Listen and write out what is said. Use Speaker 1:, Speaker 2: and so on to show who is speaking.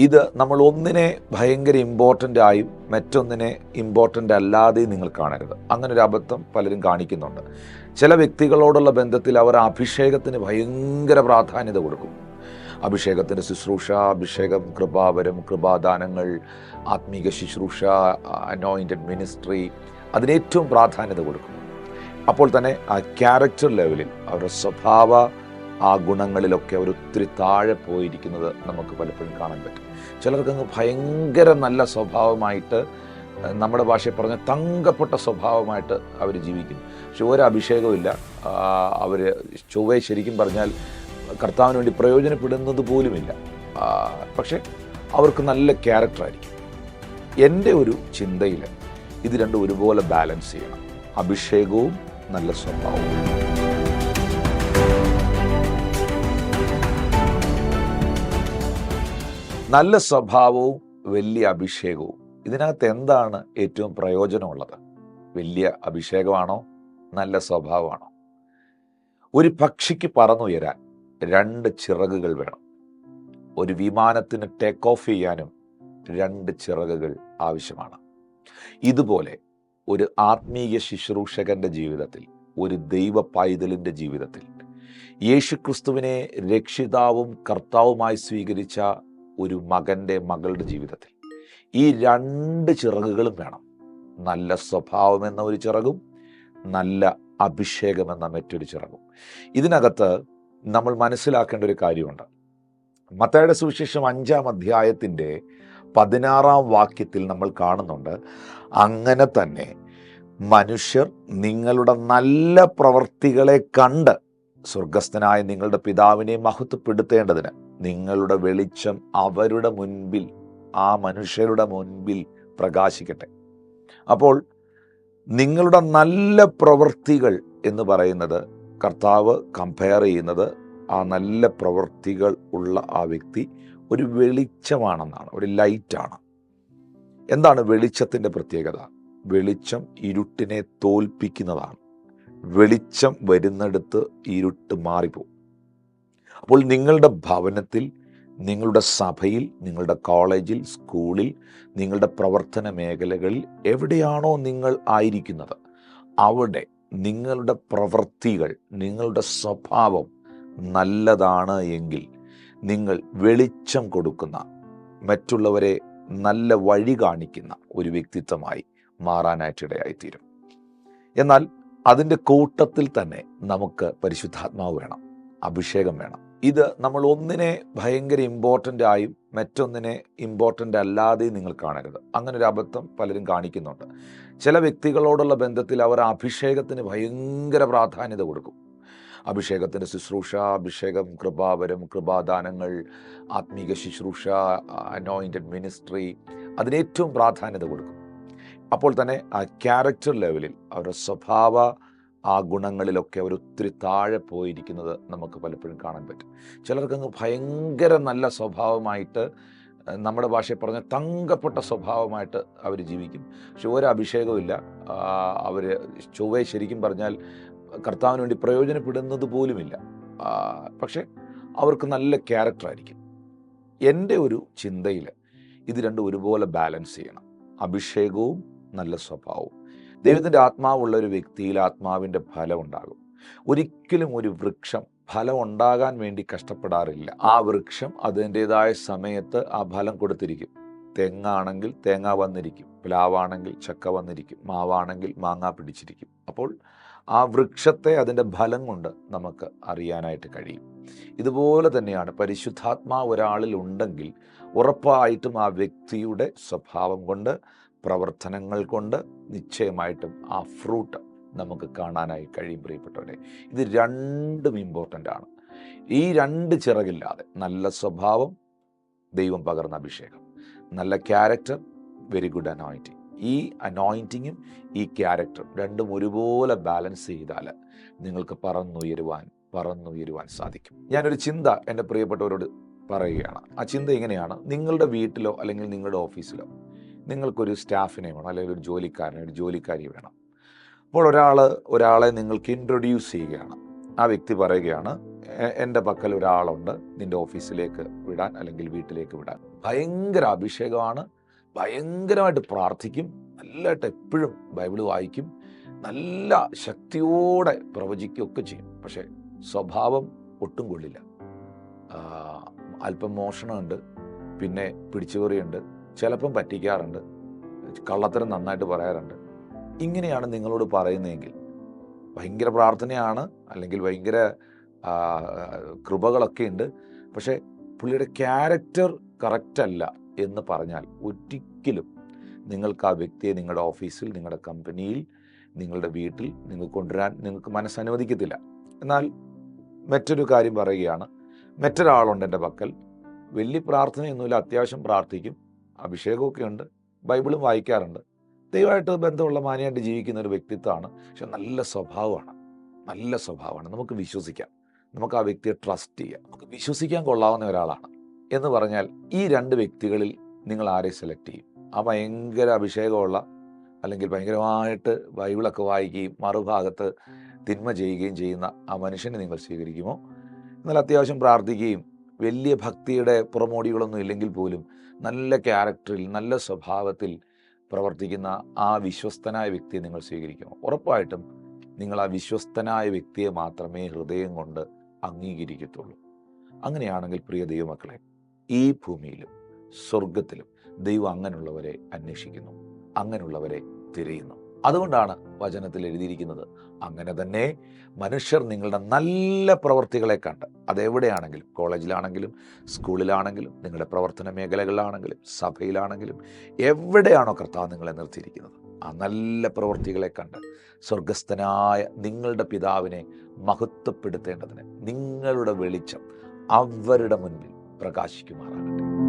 Speaker 1: ഇത് നമ്മൾ ഒന്നിനെ ഭയങ്കര ഇമ്പോർട്ടന്റ് ആയും മറ്റൊന്നിനെ ഇമ്പോർട്ടന്റ് അല്ലാതെയും നിങ്ങൾ കാണരുത്. അങ്ങനെ ഒരു അബദ്ധം പലരും കാണിക്കുന്നുണ്ട്. ചില വ്യക്തികളോടുള്ള ബന്ധത്തിൽ അവർ അഭിഷേകത്തിന് ഭയങ്കര പ്രാധാന്യത കൊടുക്കും. അഭിഷേകത്തിന്റെ ശുശ്രൂഷ അഭിഷേകം കൃപാവരം കൃപാദാനങ്ങൾ ആത്മീക ശുശ്രൂഷ അനോയിന്റഡ് മിനിസ്ട്രി അതിനേറ്റവും പ്രാധാന്യത കൊടുക്കും. അപ്പോൾ തന്നെ ആ ക്യാരക്ടർ ലെവലിൽ അവരുടെ സ്വഭാവ ആ ഗുണങ്ങളിലൊക്കെ അവർ ഒത്തിരി താഴെ പോയിരിക്കുന്നത് നമുക്ക് പലപ്പോഴും കാണാൻ പറ്റും. ചിലർക്കങ്ങ് ഭയങ്കര നല്ല സ്വഭാവമായിട്ട് നമ്മുടെ ഭാഷയിൽ പറഞ്ഞ തങ്കപ്പെട്ട സ്വഭാവമായിട്ട് അവർ ജീവിക്കുന്നു. പക്ഷെ ഒരു അഭിഷേകമില്ല അവർ ചൊവ്വയെ ശരിക്കും പറഞ്ഞാൽ കർത്താവിന് വേണ്ടി പ്രയോജനപ്പെടുന്നത് പോലുമില്ല. പക്ഷേ അവർക്ക് നല്ല ക്യാരക്ടറായിരിക്കും എന്റെ ഒരു ചിന്തയിൽ ഇത് രണ്ടും ഒരുപോലെ ബാലൻസ് ചെയ്യണം. അഭിഷേകവും നല്ല സ്വഭാവവും. നല്ല സ്വഭാവവും വലിയ അഭിഷേകവും. ഇതിനകത്ത് എന്താണ് ഏറ്റവും പ്രയോജനമുള്ളത്? വലിയ അഭിഷേകമാണോ? നല്ല സ്വഭാവമാണോ? ഒരു പക്ഷിക്ക് പറന്നുയരാൻ രണ്ട് ചിറകുകൾ വേണം. ഒരു വിമാനത്തിന് ടേക്ക് ഓഫ് ചെയ്യാനും രണ്ട് ചിറകുകൾ ആവശ്യമാണ്. ഇതുപോലെ ഒരു ആത്മീയ ശുശ്രൂഷകന്റെ ജീവിതത്തിൽ ഒരു ദൈവ പൈതലിന്റെ ജീവിതത്തിൽ യേശുക്രിസ്തുവിനെ രക്ഷിതാവും കർത്താവുമായി സ്വീകരിച്ച ഒരു മകന്റെ മകളുടെ ജീവിതത്തിൽ. ഈ രണ്ട് ചിറകുകളും വേണം. നല്ല സ്വഭാവം എന്ന ഒരു ചിറകും നല്ല അഭിഷേകം എന്ന മറ്റൊരു ചിറകും. ഇതിനകത്ത് നമ്മൾ മനസ്സിലാക്കേണ്ട ഒരു കാര്യമുണ്ട്. മത്തയുടെ സുവിശേഷം അഞ്ചാം അധ്യായത്തിന്റെ പതിനാറാം വാക്യത്തിൽ നമ്മൾ കാണുന്നുണ്ട് അങ്ങനെ തന്നെ മനുഷ്യർ നിങ്ങളുടെ നല്ല പ്രവൃത്തികളെ കണ്ട് സ്വർഗസ്ഥനായ നിങ്ങളുടെ പിതാവിനെ മഹത്വപ്പെടുത്തേണ്ടതിന് നിങ്ങളുടെ വെളിച്ചം അവരുടെ മുൻപിൽ ആ മനുഷ്യരുടെ മുൻപിൽ പ്രകാശിക്കട്ടെ. അപ്പോൾ നിങ്ങളുടെ നല്ല പ്രവൃത്തികൾ എന്ന് പറയുന്നത് കർത്താവ് കമ്പയർ ചെയ്യുന്നത് ആ നല്ല പ്രവൃത്തികൾ ഉള്ള ആ വ്യക്തി ഒരു വെളിച്ചമാണെന്നാണ് ഒരു ലൈറ്റാണ് എന്താണ് വെളിച്ചത്തിന്റെ പ്രത്യേകത? വെളിച്ചം ഇരുട്ടിനെ തോൽപ്പിക്കുന്നതാണ്. വെളിച്ചം വരുന്നിടത്ത് ഇരുട്ട് മാറിപ്പോകും അപ്പോൾ നിങ്ങളുടെ ഭവനത്തിൽ നിങ്ങളുടെ സഭയിൽ നിങ്ങളുടെ കോളേജിൽ സ്കൂളിൽ നിങ്ങളുടെ പ്രവർത്തന മേഖലകളിൽ എവിടെയാണോ നിങ്ങൾ ആയിരിക്കുന്നത് അവിടെ നിങ്ങളുടെ പ്രവൃത്തികൾ നിങ്ങളുടെ സ്വഭാവം നല്ലതാണ് എങ്കിൽ നിങ്ങൾ വെളിച്ചം കൊടുക്കുന്ന മറ്റുള്ളവരെ നല്ല വഴി കാണിക്കുന്ന ഒരു വ്യക്തിത്വമായി മാറാനായിട്ടിടയായിത്തീരും. എന്നാൽ അതിന്റെ കൂട്ടത്തിൽ തന്നെ നമുക്ക് പരിശുദ്ധാത്മാവ് വേണം അഭിഷേകം വേണം. ഇത് നമ്മൾ ഒന്നിനെ ഭയങ്കര ഇമ്പോർട്ടന്റ് ആയും മറ്റൊന്നിനെ ഇമ്പോർട്ടന്റ് അല്ലാതെയും നിങ്ങൾ കാണരുത്. അങ്ങനൊരു അബദ്ധം പലരും കാണിക്കുന്നുണ്ട്. ചില വ്യക്തികളോടുള്ള ബന്ധത്തിൽ അവർ അഭിഷേകത്തിന് ഭയങ്കര പ്രാധാന്യത കൊടുക്കും. അഭിഷേകത്തിന്റെ ശുശ്രൂഷ അഭിഷേകം കൃപാവരം കൃപാദാനങ്ങൾ ആത്മീക ശുശ്രൂഷ അനോയിന്റഡ് മിനിസ്ട്രി അതിനേറ്റവും പ്രാധാന്യത കൊടുക്കും. അപ്പോൾ തന്നെ ആ ക്യാരക്ടർ ലെവലിൽ അവരുടെ സ്വഭാവ ആ ഗുണങ്ങളിലൊക്കെ അവർ ഒത്തിരി താഴെ പോയിരിക്കുന്നത് നമുക്ക് പലപ്പോഴും കാണാൻ പറ്റും. ചിലർക്കങ്ങ് ഭയങ്കര നല്ല സ്വഭാവമായിട്ട് നമ്മുടെ ഭാഷയിൽ പറഞ്ഞ തങ്കപ്പെട്ട സ്വഭാവമായിട്ട് അവർ ജീവിക്കും. പക്ഷെ ഒരു അഭിഷേകമില്ല അവർ ചൊവ്വയെ ശരിക്കും പറഞ്ഞാൽ കർത്താവിന് വേണ്ടി പ്രയോജനപ്പെടുന്നത് പോലുമില്ല. പക്ഷേ അവർക്ക് നല്ല ക്യാരക്ടറായിരിക്കും എന്റെ ഒരു ചിന്തയിൽ ഇത് രണ്ടും ഒരുപോലെ ബാലൻസ് ചെയ്യണം. അഭിഷേകവും നല്ല സ്വഭാവവും ദൈവത്തിന്റെ ആത്മാവുള്ള ഒരു വ്യക്തിയിൽ ആത്മാവിന്റെ ഫലം ഉണ്ടാകും. ഒരിക്കലും ഒരു വൃക്ഷം ഫലം ഉണ്ടാകാൻ വേണ്ടി കഷ്ടപ്പെടാറില്ല. ആ വൃക്ഷം അതിന്റെതായ സമയത്ത് ആ ഫലം കൊടുത്തിരിക്കും. തെങ്ങാണെങ്കിൽ തേങ്ങ വന്നിരിക്കും. പ്ലാവാണെങ്കിൽ ചക്ക വന്നിരിക്കും. മാവാണെങ്കിൽ മാങ്ങ പിടിച്ചിരിക്കും. അപ്പോൾ ആ വൃക്ഷത്തെ അതിന്റെ ഫലം കൊണ്ട് നമുക്ക് അറിയാനായിട്ട് കഴിയും. ഇതുപോലെ തന്നെയാണ് പരിശുദ്ധാത്മാ ഒരാളിൽ ഉണ്ടെങ്കിൽ ഉറപ്പായിട്ടും ആ വ്യക്തിയുടെ സ്വഭാവം കൊണ്ട് പ്രവർത്തനങ്ങൾ കൊണ്ട് നിശ്ചയമായിട്ടും ആ ഫ്രൂട്ട് നമുക്ക് കാണാനായി കഴിയും പ്രിയപ്പെട്ടവരെ. ഇത് രണ്ടും ഇമ്പോർട്ടന്റ് ആണ്. ഈ രണ്ട് ചിറകില്ലാതെ നല്ല സ്വഭാവം ദൈവം പകർന്ന അഭിഷേകം. നല്ല ക്യാരക്ടർ വെരി ഗുഡ് അനോയിന്റിങ് ഈ അനോയിന്റിങ്ങും ഈ ക്യാരക്ടറും രണ്ടും ഒരുപോലെ ബാലൻസ് ചെയ്താൽ നിങ്ങൾക്ക് പറന്നുയരുവാൻ പറന്നുയരുവാൻ സാധിക്കും. ഞാനൊരു ചിന്ത എന്റെ പ്രിയപ്പെട്ടവരോട് പറയുകയാണ്. ആ ചിന്ത ഇങ്ങനെയാണ്. നിങ്ങളുടെ വീട്ടിലോ അല്ലെങ്കിൽ നിങ്ങളുടെ ഓഫീസിലോ നിങ്ങൾക്കൊരു സ്റ്റാഫിനെ വേണം അല്ലെങ്കിൽ ഒരു ജോലിക്കാരനെ ഒരു ജോലിക്കാരി വേണം. അപ്പോൾ ഒരാൾ ഒരാളെ നിങ്ങൾക്ക് ഇൻട്രൊഡ്യൂസ് ചെയ്യുകയാണ്. ആ വ്യക്തി പറയുകയാണ് "എ- എന്റെ പക്കൽ ഒരാളുണ്ട്. നിന്റെ ഓഫീസിലേക്ക് വിടാൻ അല്ലെങ്കിൽ വീട്ടിലേക്ക് വിടാൻ. ഭയങ്കര അഭിഷേകമാണ്. ഭയങ്കരമായിട്ട് പ്രാർത്ഥിക്കും. നല്ലതായിട്ട് എപ്പോഴും ബൈബിൾ വായിക്കും. നല്ല ശക്തിയോടെ പ്രവചിക്കുകയൊക്കെ ചെയ്യും. പക്ഷേ സ്വഭാവം ഒട്ടും കൊള്ളില്ല. അല്പം മോഷണമുണ്ട് പിന്നെ പിടിച്ചുപറിയുണ്ട് ചിലപ്പം പറ്റിക്കാറുണ്ട് കള്ളത്തരം നന്നായിട്ട് പറയാറുണ്ട്. ഇങ്ങനെയാണ് നിങ്ങളോട് പറയുന്നതെങ്കിൽ ഭയങ്കര പ്രാർത്ഥനയാണ് അല്ലെങ്കിൽ ഭയങ്കര കൃപകളൊക്കെ ഉണ്ട് പക്ഷേ പുള്ളിയുടെ ക്യാരക്ടർ കറക്റ്റ് അല്ല എന്ന് പറഞ്ഞാൽ ഒരിക്കലും നിങ്ങൾക്ക് ആ വ്യക്തിയെ നിങ്ങളുടെ ഓഫീസിൽ നിങ്ങളുടെ കമ്പനിയിൽ നിങ്ങളുടെ വീട്ടിൽ നിങ്ങൾക്ക് കൊണ്ടുവരാൻ നിങ്ങൾക്ക് മനസ്സനുവദിക്കത്തില്ല എന്നാൽ മറ്റൊരു കാര്യം പറയുകയാണ് മറ്റൊരാളുണ്ട് എന്റെ പക്കൽ. വലിയ പ്രാർത്ഥനയൊന്നുമില്ല അത്യാവശ്യം പ്രാർത്ഥിക്കും. അഭിഷേകമൊക്കെ ഉണ്ട് ബൈബിളും വായിക്കാറുണ്ട്. ദൈവമായിട്ട് ബന്ധമുള്ള മാനിയായിട്ട് ജീവിക്കുന്ന ഒരു വ്യക്തിത്വമാണ്. പക്ഷെ നല്ല സ്വഭാവമാണ്. നല്ല സ്വഭാവമാണ്. നമുക്ക് വിശ്വസിക്കാം. നമുക്ക് ആ വ്യക്തിയെ ട്രസ്റ്റ് ചെയ്യാം. നമുക്ക് വിശ്വസിക്കാൻ കൊള്ളാവുന്ന ഒരാളാണ്. എന്ന് പറഞ്ഞാൽ ഈ രണ്ട് വ്യക്തികളിൽ നിങ്ങൾ ആരെ സെലക്ട് ചെയ്യും? ആ ഭയങ്കര അഭിഷേകമുള്ള അല്ലെങ്കിൽ ഭയങ്കരമായിട്ട് ബൈബിളൊക്കെ വായിക്കുകയും മറുഭാഗത്ത് തിന്മ ചെയ്യുകയും ചെയ്യുന്ന ആ മനുഷ്യനെ നിങ്ങൾ സ്വീകരിക്കുമോ? എന്നാൽ അത്യാവശ്യം പ്രാർത്ഥിക്കുകയും വലിയ ഭക്തിയുടെ പുറമോടികളൊന്നും ഇല്ലെങ്കിൽ പോലും നല്ല ക്യാരക്ടറിൽ നല്ല സ്വഭാവത്തിൽ പ്രവർത്തിക്കുന്ന ആ വിശ്വസ്തനായ വ്യക്തിയെ നിങ്ങൾ സ്വീകരിക്കുമോ ഉറപ്പായിട്ടും നിങ്ങൾ ആ വിശ്വസ്തനായ വ്യക്തിയെ മാത്രമേ ഹൃദയം കൊണ്ട് അംഗീകരിക്കത്തുള്ളൂ. അങ്ങനെയാണെങ്കിൽ പ്രിയ ദൈവമക്കളെ ഈ ഭൂമിയിലും സ്വർഗത്തിലും ദൈവം അങ്ങനെയുള്ളവരെ അന്വേഷിക്കുന്നു അങ്ങനെയുള്ളവരെ തിരയുന്നു. അതുകൊണ്ടാണ് വചനത്തിൽ എഴുതിയിരിക്കുന്നത്. അങ്ങനെ തന്നെ മനുഷ്യർ നിങ്ങളുടെ നല്ല പ്രവർത്തികളെ കണ്ട് അതെവിടെയാണെങ്കിലും കോളേജിലാണെങ്കിലും സ്കൂളിലാണെങ്കിലും നിങ്ങളുടെ പ്രവർത്തന മേഖലകളിലാണെങ്കിലും സഭയിലാണെങ്കിലും എവിടെയാണോ കർത്താവ് നിങ്ങളെ നിർത്തിയിരിക്കുന്നത്. ആ നല്ല പ്രവർത്തികളെ കണ്ട് സ്വർഗസ്ഥനായ നിങ്ങളുടെ പിതാവിനെ മഹത്വപ്പെടുത്തേണ്ടതിന് നിങ്ങളുടെ വെളിച്ചം അവരുടെ മുൻപിൽ പ്രകാശിക്കുമാറാകട്ടെ.